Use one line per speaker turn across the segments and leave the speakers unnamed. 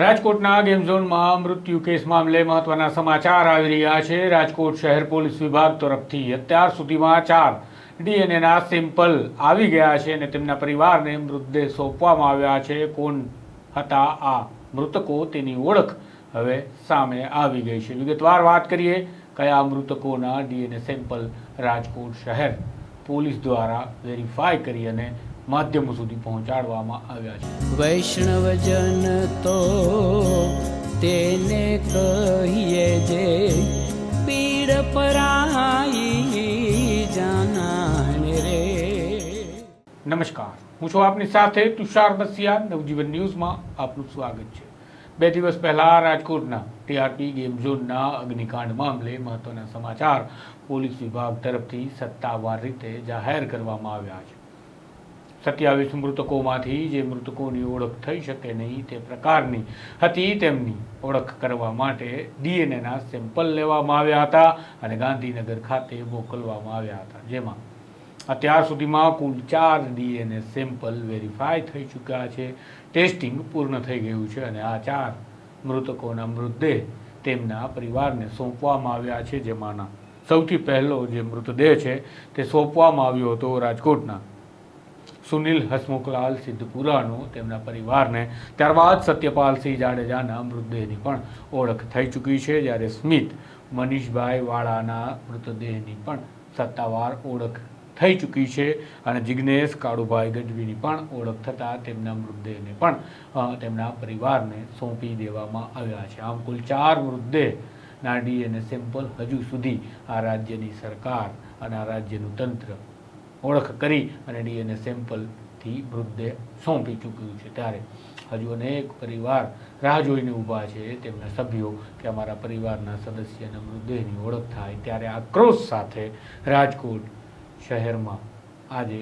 રાજકોટના ગેમ ઝોનમાં મૃત્યુ કેસ મામલે મહત્વના સમાચાર આવી રહ્યા છે. રાજકોટ શહેર પોલીસ વિભાગ તરફથી અત્યાર સુધીમાં ચાર ડીએનએના સેમ્પલ આવી ગયા છે અને તેમના પરિવારને મૃતદેહ સોંપવામાં આવ્યા છે. કોણ હતા આ મૃતકો તેની ઓળખ હવે સામે આવી ગઈ છે. વિગતવાર વાત કરીએ, કયા મૃતકોના ડીએનએ સેમ્પલ રાજકોટ શહેર પોલીસ દ્વારા વેરીફાઈ કરી અને માધ્યમો સુધી પહોંચાડવામાં આવ્યા છે.
વૈષ્ણવજન તો તેને કહીએ જે પીડ પરાઈ જાનાને રે.
નમસ્કાર. હું છું આપની સાથે તુષાર બસિયા નવજીવન ન્યૂઝમાં આપનું સ્વાગત છે. બે દિવસ પહેલા રાજકોટના ટીઆરપી ગેમ ઝોનના અગ્નિકાંડ મામલે મહત્વના સમાચાર પોલીસ વિભાગ તરફથી સત્તાવાર રીતે જાહેર કરવામાં આવ્યા છે. સત્યાવીસ મૃતકોમાંથી જે મૃતકોની ઓળખ થઈ શકે નહીં તે પ્રકારની હતી તેમની ઓળખ કરવા માટે ડીએનએના સેમ્પલ લેવામાં આવ્યા હતા અને ગાંધીનગર ખાતે મોકલવામાં આવ્યા હતા. જેમાં અત્યાર સુધીમાં કુલ ચાર ડીએનએ સેમ્પલ વેરીફાઈ થઈ ચૂક્યા છે, ટેસ્ટિંગ પૂર્ણ થઈ ગયું છે અને આ ચાર મૃતકોના મૃતદેહ તેમના પરિવારને સોંપવામાં આવ્યા છે. જેમાંના સૌથી પહેલો જે મૃતદેહ છે તે સોંપવામાં આવ્યો હતો રાજકોટના સુનિલ હસમુખલાલ સિદ્ધપુરાનું તેમના પરિવારને ત્યારબાદ સત્યપાલસિંહ જાડેજાના મૃતદેહની પણ ઓળખ થઈ ચૂકી છે. જ્યારે સ્મિત મનીષભાઈ વાળાના મૃતદેહની પણ સત્તાવાર ઓળખ થઈ ચૂકી છે અને જિજ્ઞેશ કાળુભાઈ ગઢવીની પણ ઓળખ થતાં તેમના મૃતદેહને પણ તેમના પરિવારને સોંપી દેવામાં આવ્યા છે. આમ કુલ ચાર મૃતદેહના ડીએનએ સેમ્પલ હજુ સુધી આ રાજ્યની સરકાર અને આ રાજ્યનું તંત્ર ઓળખ કરી અને ડીએનએ સેમ્પલથી મૃતદેહ સોંપી ચૂક્યું છે. ત્યારે હજુ અનેક પરિવાર રાહ જોઈને ઊભા છે. તેમના સભ્યો કે અમારા પરિવારના સદસ્યના મૃતદેહની ઓળખ થાય ત્યારે આક્રોશ સાથે રાજકોટ શહેરમાં આજે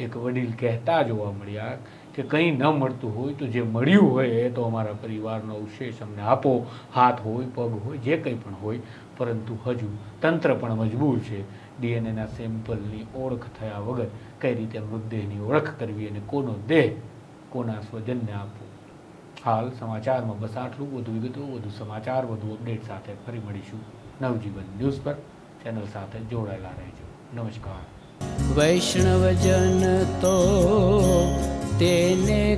એક વડીલ કહેતા જોવા મળ્યા કે કંઈ ન મળતું હોય તો જે મળ્યું હોય એ તો અમારા પરિવારનો અવશેષ અમને આપો. હાથ હોય, પગ હોય, જે કંઈ પણ હોય. પરંતુ હજુ તંત્ર પણ મજબૂર છે. ડીએનએના સેમ્પલની ઓળખ થયા વગર કઈ રીતે મૃતદેહની ઓળખ કરવી અને કોનો દેહ કોના સ્વજનને આપવો? હાલ સમાચારમાં બસ આટલું. વધુ વિગતો, વધુ સમાચાર, વધુ અપડેટ સાથે ફરી મળીશું. નવજીવન ન્યૂઝ પર. ચેનલ સાથે જોડાયેલા રહેજો. નમસ્કાર.
વૈષ્ણવજન તો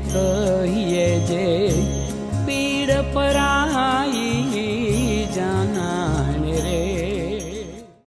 કહીએ જે પીડ પરાઈ